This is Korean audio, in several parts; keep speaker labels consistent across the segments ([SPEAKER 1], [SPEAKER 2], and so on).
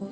[SPEAKER 1] ও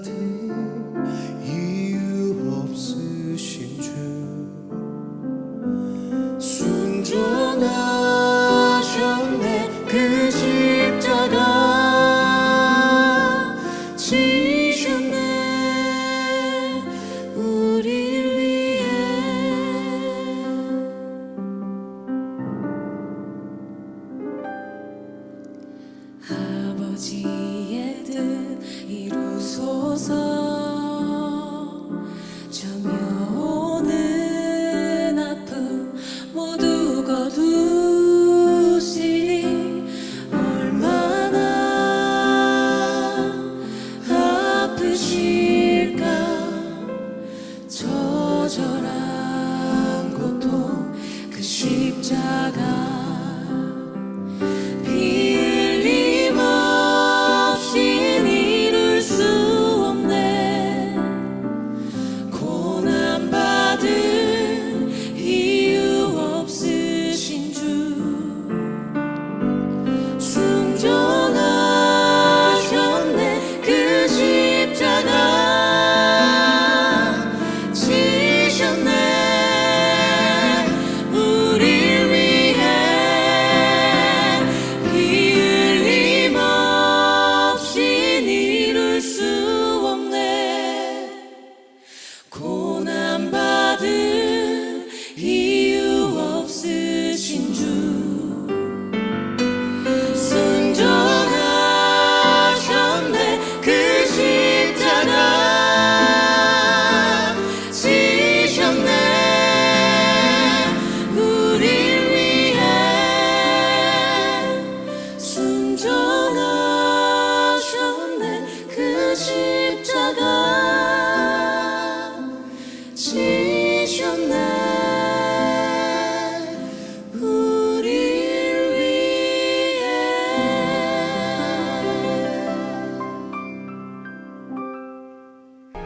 [SPEAKER 1] 고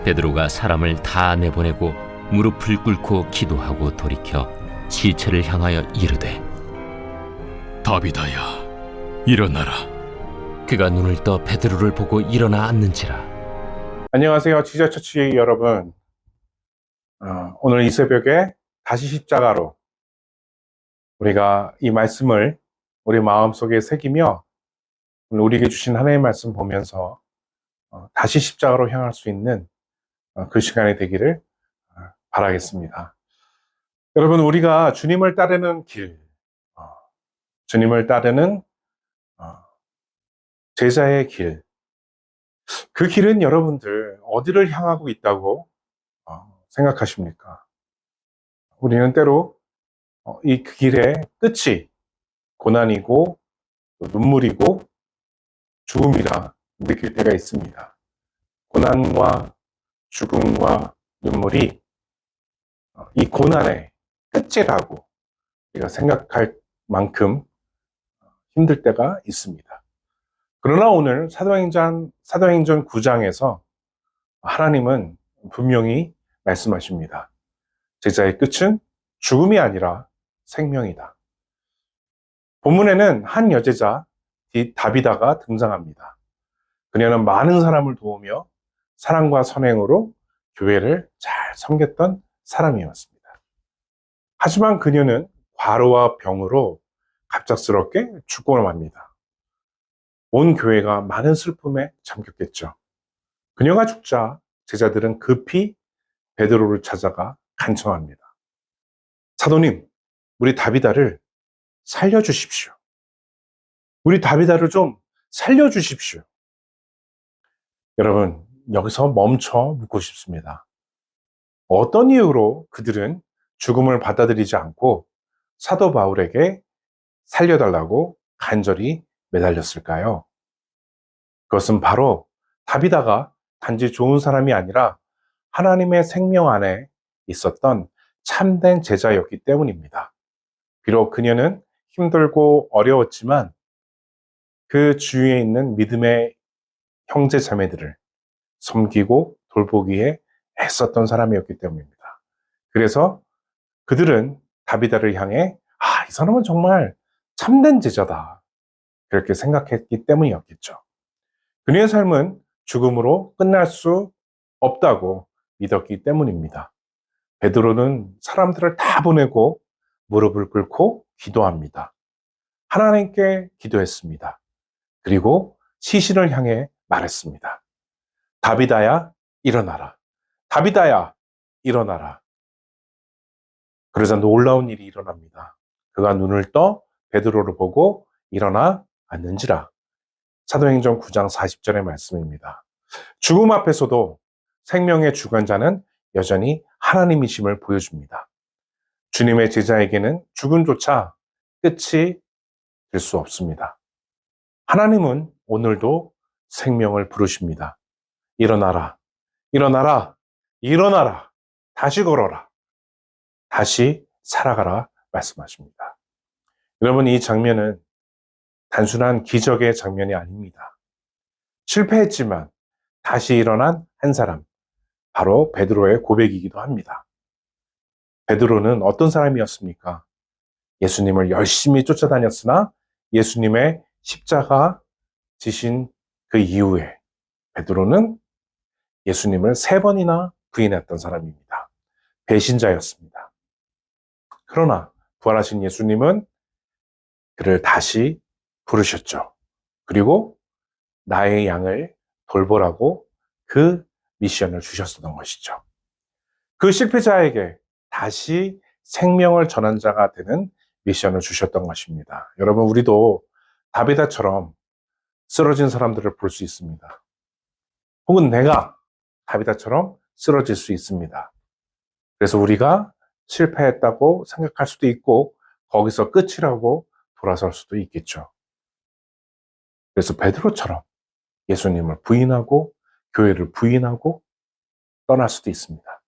[SPEAKER 2] 베드로가 사람을 다 내보내고 무릎을 꿇고 기도하고 돌이켜 시체를 향하여 이르되
[SPEAKER 3] 다비다야, 일어나라.
[SPEAKER 2] 그가 눈을 떠 베드로를 보고 일어나 앉는지라
[SPEAKER 4] 안녕하세요. 지저처치 여러분. 어, 오늘 이 새벽에 다시 십자가로 우리가 이 말씀을 우리 마음속에 새기며 오늘 우리에게 주신 하나님의 말씀 보면서 어, 다시 십자가로 향할 수 있는 어, 그 시간이 되기를 어, 바라겠습니다. 여러분, 우리가 주님을 따르는 길, 어, 주님을 따르는 어, 제자의 길, 그 길은 여러분들 어디를 향하고 있다고 어, 생각하십니까? 우리는 때로 어, 이그 길의 끝이 고난이고 또 눈물이고 죽음이라 느낄 때가 있습니다. 고난과 죽음과 눈물이 어, 이 고난의 끝이라고 우리가 생각할 만큼 힘들 때가 있습니다. 그러나 오늘 사도행전, 사도행전 9장에서 하나님은 분명히 말씀하십니다. 제자의 끝은 죽음이 아니라 생명이다. 본문에는 한 여제자 디- 다비다가 등장합니다. 그녀는 많은 사람을 도우며 사랑과 선행으로 교회를 잘 섬겼던 사람이었습니다. 하지만 그녀는 과로와 병으로 갑작스럽게 죽고 맙니다. 온 교회가 많은 슬픔에 잠겼겠죠. 그녀가 죽자 제자들은 급히 베드로를 찾아가 간청합니다. 사도님, 우리 다비다를 살려주십시오. 우리 다비다를 좀 살려주십시오. 여러분, 여기서 멈춰 묻고 싶습니다. 어떤 이유로 그들은 죽음을 받아들이지 않고 사도 바울에게 살려달라고 간절히 매달렸을까요? 그것은 바로 다비다가 단지 좋은 사람이 아니라 하나님의 생명 안에 있었던 참된 제자였기 때문입니다. 비록 그녀는 힘들고 어려웠지만 그 주위에 있는 믿음의 형제 자매들을 섬기고 돌보기에 애썼던 사람이었기 때문입니다. 그래서 그들은 다비다를 향해 아, 이 사람은 정말 참된 제자다. 그렇게 생각했기 때문이었겠죠. 그녀의 삶은 죽음으로 끝날 수 없다고 믿었기 때문입니다. 베드로는 사람들을 다 보내고 무릎을 꿇고 기도합니다. 하나님께 기도했습니다. 그리고 시신을 향해 말했습니다. 다비다야, 일어나라. 다비다야, 일어나라. 그러자 놀라운 일이 일어납니다. 그가 눈을 떠 베드로를 보고 일어나 앉는지라. 사도행전 9장 40절의 말씀입니다. 죽음 앞에서도 생명의 주관자는 여전히 하나님이심을 보여줍니다. 주님의 제자에게는 죽음조차 끝이 될 수 없습니다. 하나님은 오늘도 생명을 부르십니다. 일어나라, 일어나라, 일어나라, 다시 걸어라, 다시 살아가라 말씀하십니다. 여러분, 이 장면은 단순한 기적의 장면이 아닙니다. 실패했지만 다시 일어난 한 사람, 바로 베드로의 고백이기도 합니다. 베드로는 어떤 사람이었습니까? 예수님을 열심히 쫓아다녔으나 예수님의 십자가 지신 그 이후에 베드로는 예수님을 세 번이나 부인했던 사람입니다. 배신자였습니다. 그러나 부활하신 예수님은 그를 다시 부르셨죠. 그리고 나의 양을 돌보라고 그 미션을 주셨었던 것이죠. 그 실패자에게 다시 생명을 전한 자가 되는 미션을 주셨던 것입니다. 여러분, 우리도 다비다처럼 쓰러진 사람들을 볼 수 있습니다. 혹은 내가 다비다처럼 쓰러질 수 있습니다. 그래서 우리가 실패했다고 생각할 수도 있고, 거기서 끝이라고 돌아설 수도 있겠죠. 그래서 베드로처럼 예수님을 부인하고 교회를 부인하고 떠날 수도 있습니다.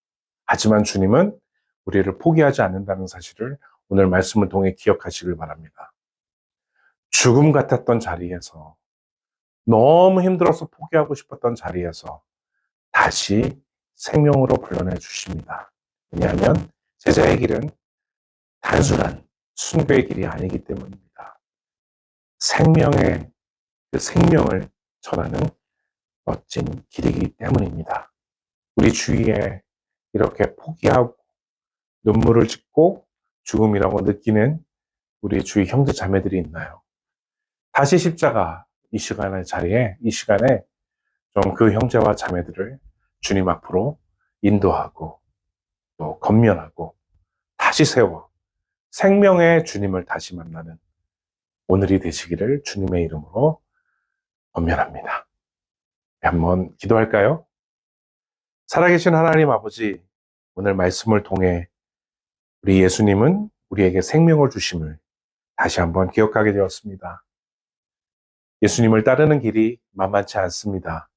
[SPEAKER 4] 하지만 주님은 우리를 포기하지 않는다는 사실을 오늘 말씀을 통해 기억하시길 바랍니다. 죽음 같았던 자리에서 너무 힘들어서 포기하고 싶었던 자리에서 다시 생명으로 불러내 주십니다. 왜냐하면 제자의 길은 단순한 순교의 길이 아니기 때문입니다. 생명의 그 생명을 전하는 멋진 길이기 때문입니다. 우리 주위에 이렇게 포기하고 눈물을 짓고 죽음이라고 느끼는 우리 주위 형제 자매들이 있나요? 다시 십자가 이 시간의 자리에 이 시간에 좀 그 형제와 자매들을 주님 앞으로 인도하고 또 건면하고 다시 세워 생명의 주님을 다시 만나는 오늘이 되시기를 주님의 이름으로 건면합니다. 한번 기도할까요? 살아계신 하나님 아버지, 오늘 말씀을 통해 우리 예수님은 우리에게 생명을 주심을 다시 한번 기억하게 되었습니다. 예수님을 따르는 길이 만만치 않습니다.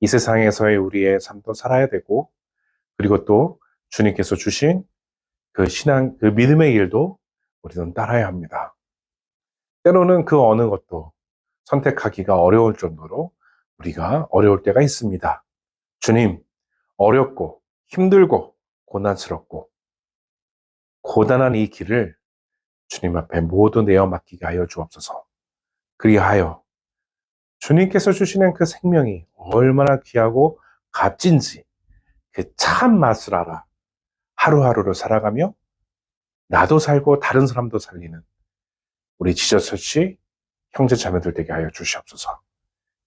[SPEAKER 4] 이 세상에서의 우리의 삶도 살아야 되고, 그리고 또 주님께서 주신 그 신앙, 그 믿음의 일도 우리는 따라야 합니다. 때로는 그 어느 것도 선택하기가 어려울 정도로 우리가 어려울 때가 있습니다. 주님, 어렵고 힘들고 고난스럽고 고단한 이 길을 주님 앞에 모두 내어 맡기게 하여 주옵소서. 그리하여 주님께서 주시는 그 생명이 얼마나 귀하고 값진지 그 참 맛을 알아 하루하루를 살아가며 나도 살고 다른 사람도 살리는 우리 지저처치 형제 자매들 되게 하여 주시옵소서.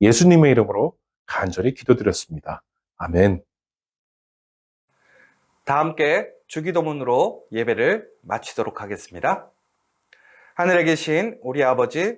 [SPEAKER 4] 예수님의 이름으로 간절히 기도드렸습니다. 아멘.
[SPEAKER 3] 다 함께 주기도문으로 예배를 마치도록 하겠습니다. 하늘에 계신 우리 아버지,